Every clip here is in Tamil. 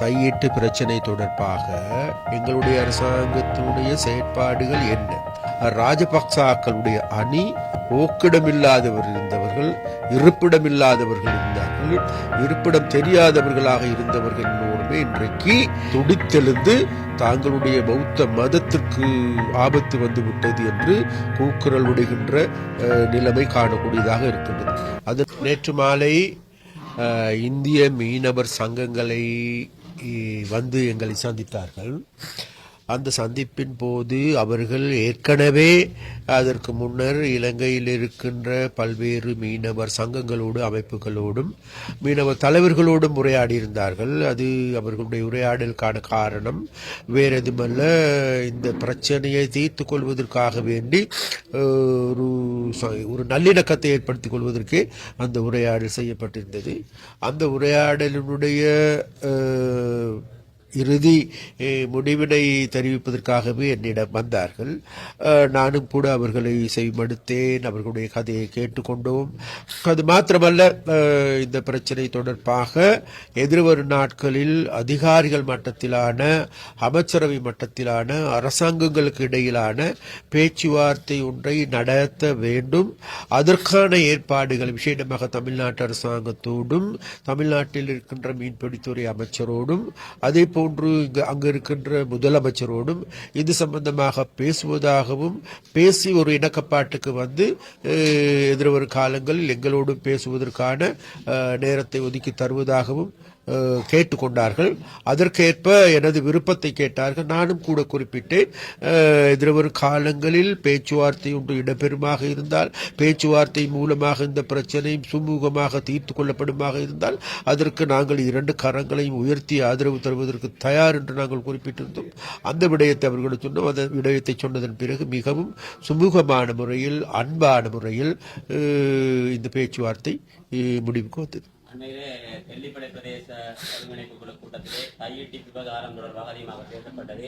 தையீட்டு பிரச்சனை தொடர்பாக எங்களுடைய அரசாங்கத்தினுடைய செயற்பாடுகள் என்ன? ராஜபக்சாக்களுடைய அணி ஓக்கிடமில்லாதவர் இருந்தவர்கள் இருப்பிடமில்லாதவர்கள் இருந்தார்கள் இருப்பிடம் தெரியாதவர்களாக இருந்தவர்கள் எல்லோருமே இன்றைக்கு துடித்தெழுந்து தாங்களுடைய பௌத்த மதத்திற்கு ஆபத்து வந்து விட்டது என்று கூக்குரல் விடுகின்ற நிலைமை காணக்கூடியதாக இருக்கின்றது. அது நேற்று மாலை இந்திய மீனவர் சங்கங்களை வந்து எங்களை சந்தித்தார்கள். அந்த சந்திப்பின் போது அவர்கள் ஏற்கனவே அதற்கு முன்னர் இலங்கையில் இருக்கின்ற பல்வேறு மீனவர் சங்கங்களோடு அமைப்புகளோடும் மீனவர் தலைவர்களோடும் உரையாடியிருந்தார்கள். அது அவர்களுடைய உரையாடலுக்கான காரணம். வேறெதுமல்ல இந்த பிரச்சனையை தீர்த்து கொள்வதற்காக வேண்டி ஒரு ச- ஒரு நல்லிணக்கத்தை ஏற்படுத்திக் கொள்வதற்கே அந்த உரையாடல் செய்யப்பட்டிருந்தது. அந்த உரையாடலினுடைய இறுதி முடிவினை தெரிவிப்பதற்காகவே என்னிடம் வந்தார்கள். நானும் கூட அவர்களை செய்மடுத்தேன் அவர்களுடைய கதையை கேட்டுக்கொண்டோம். அது மாத்திரமல்ல இந்த பிரச்சனை தொடர்பாக எதிர்வரும் நாட்களில் அதிகாரிகள் மட்டத்திலான அமைச்சரவை மட்டத்திலான அரசாங்கங்களுக்கு இடையிலான பேச்சுவார்த்தை ஒன்றை நடத்த வேண்டும். அதற்கான ஏற்பாடுகள் விசேடமாக தமிழ்நாட்டு அரசாங்கத்தோடும் தமிழ்நாட்டில் இருக்கின்ற மீன்பிடித்துறை அமைச்சரோடும் அதே போல் போன்று இங்கு அங்கு இருக்கின்ற முதலமைச்சரோடும் இது சம்பந்தமாக பேசுவதாகவும் பேசி ஒரு இணக்கப்பாட்டுக்கு வந்து எதிர்வரும் காலங்களில் எங்களோடும் பேசுவதற்கான நேரத்தை ஒதுக்கி தருவதாகவும் கேட்டுக்கொண்டார்கள். அதற்கேற்ப எனது விருப்பத்தை கேட்டார்கள். நானும் கூட குறிப்பிட்டேன். எதிர்வரும் காலங்களில் பேச்சுவார்த்தை ஒன்று இடம்பெறுமாக இருந்தால் பேச்சுவார்த்தை மூலமாக இந்த பிரச்சனையும் சுமூகமாக தீர்த்து கொள்ளப்படுமாக இருந்தால் அதற்கு நாங்கள் இரண்டு கரங்களையும் உயர்த்தி ஆதரவு தருவதற்கு தயார் என்று நாங்கள் குறிப்பிட்டிருந்தோம். அந்த விடயத்தை அவர்களுக்கு சொன்னோம். அந்த விடயத்தை சொன்னதன் பிறகு மிகவும் சுமூகமான முறையில் அன்பான முறையில் இந்த பேச்சுவார்த்தை முடிவுக்கு வந்தது. அண்மையிலே வெள்ளிப்படை பிரதேச ஒருங்கிணைப்பு குழு கூட்டத்திலே கையீட்டி விவகாரம் தொடர்பாக அதிகமாக பேசப்பட்டது.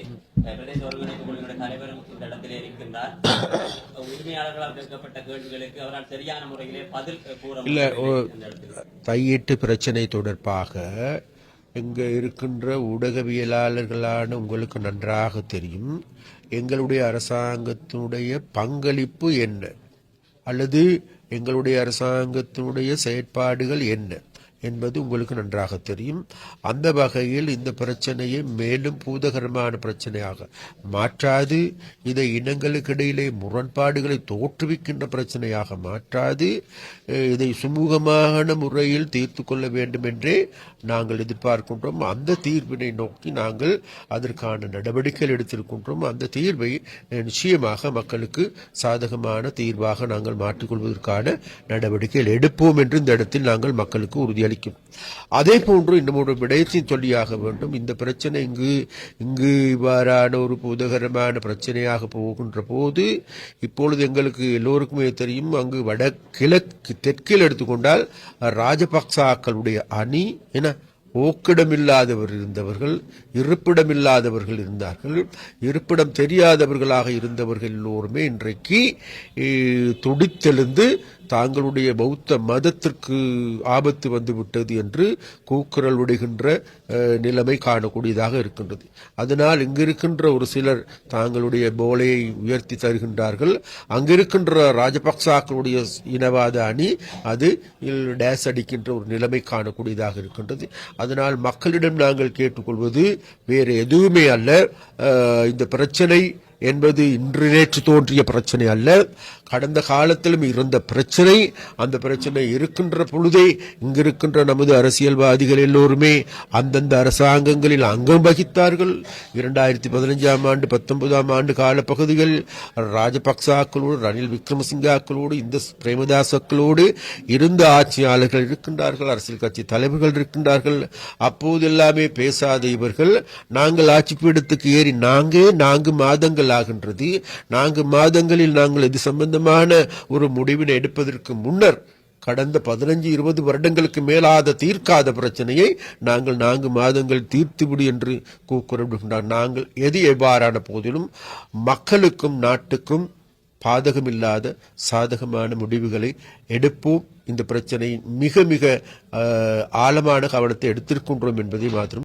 பிரதேச ஒருங்கிணைப்பு குழுவினுடைய தலைவரும் இந்த இடத்திலே இருக்கின்றார். உரிமையாளர்களால் கேட்கப்பட்ட கேள்விகளுக்கு அவரால் சரியான முறையிலே பதில் கூற இல்ல, தையீட்டு பிரச்சனை தொடர்பாக இங்க இருக்கின்ற ஊடகவியலாளர்களான உங்களுக்கு நன்றாக தெரியும். எங்களுடைய அரசாங்கத்தினுடைய பங்களிப்பு என்ன? அல்லது எங்களுடைய அரசாங்கத்தினுடைய செயற்பாடுகள் என்ன? என்பது உங்களுக்கு நன்றாக தெரியும். அந்த வகையில் இந்த பிரச்சனையை மேலும் பூதகரமான பிரச்சனையாக மாற்றாது. இதை இனங்களுக்கு இடையிலே முரண்பாடுகளை தோற்றுவிக்கின்ற பிரச்சனையாக மாற்றாது. இதை சுமூகமான முறையில் தீர்த்து கொள்ள வேண்டும் என்றே நாங்கள் எதிர்பார்க்கின்றோம். அந்த தீர்வினை நோக்கி நாங்கள் அதற்கான நடவடிக்கைகள் எடுத்திருக்கின்றோம். அந்த தீர்வை நிச்சயமாக மக்களுக்கு சாதகமான தீர்வாக நாங்கள் மாற்றிக்கொள்வதற்கான நடவடிக்கைகள் எடுப்போம் என்று இந்த இடத்தில் நாங்கள் மக்களுக்கு உறுதியாக அளிக்கும். அதே போன்று இன்னும் ஒரு விடயத்தையும் சொல்லியாக வேண்டும். இந்த பிரச்சனை இங்கு இங்கு இவ்வாறான ஒரு புதகரமான பிரச்சனையாக போகின்ற போது இப்பொழுது எங்களுக்கு எல்லோருக்குமே தெரியும் அங்கு வட கிழக்கு தெற்கில் எடுத்துக்கொண்டால் ராஜபக்சாக்களுடைய அணி என ஓக்கிடமில்லாதவர் இருந்தவர்கள் இருப்பிடமில்லாதவர்கள் இருந்தார்கள் இருப்பிடம் தெரியாதவர்களாக இருந்தவர்கள் எல்லோருமே இன்றைக்கு துடித்தெழுந்து தாங்களுடைய பௌத்த மதத்திற்கு ஆபத்து வந்துவிட்டது என்று கூக்குரல் விடுகின்ற நிலைமை காணக்கூடியதாக இருக்கின்றது. அதனால் இங்கிருக்கின்ற ஒரு சிலர் தாங்களுடைய போலையை உயர்த்தி தருகின்றார்கள். அங்கிருக்கின்ற ராஜபக்சாக்களுடைய இனவாத அணி அது டேஸ் அடிக்கின்ற ஒரு நிலைமை காணக்கூடியதாக இருக்கின்றது. அதனால் மக்களிடம் நாங்கள் கேட்டுக்கொள்வது வேறு எதுவுமே அல்ல. இந்த பிரச்சனை என்பது இன்று நேற்று தோன்றிய பிரச்சனை அல்ல. கடந்த காலத்திலும் இருந்த பிரச்சனை அந்த பிரச்சனை இருக்கின்ற பொழுதே இங்கிருக்கின்ற நமது அரசியல்வாதிகள் எல்லோருமே அந்தந்த அரசாங்கங்களில் அங்கம் வகித்தார்கள். இரண்டாயிரத்தி பதினஞ்சாம் ஆண்டு பத்தொன்பதாம் ஆண்டு காலப்பகுதிகள் ராஜபக்சாக்களோடு ரணில் விக்ரமசிங்காக்களோடு இந்த பிரேமதாசக்களோடு இருந்த ஆட்சியாளர்கள் இருக்கின்றார்கள் அரசியல் கட்சி தலைவர்கள் இருக்கின்றார்கள். அப்போது எல்லாமே பேசாத இவர்கள். நாங்கள் ஆட்சி பீடத்துக்கு ஏறி நாங்கே நான்கு மாதங்கள் ஆகின்றது. நான்கு மாதங்களில் நாங்கள் இது சம்பந்தமான ஒரு முடிவினை எடுப்பதற்கு முன்னர் கடந்த பதினஞ்சு இருபது வருடங்களுக்கு மேலாத தீர்க்காத பிரச்சனையை நாங்கள் நான்கு மாதங்கள் தீர்த்துவிடு என்று கூக்குரவிடுகின்றார். நாங்கள் எது எவ்வாறான போதிலும் மக்களுக்கும் நாட்டுக்கும் பாதகமில்லாத சாதகமான முடிவுகளை எடுப்போம். இந்த பிரச்சனை மிக மிக ஆழமான கவனத்தை எடுத்திருக்கின்றோம் என்பதை மாத்திரம்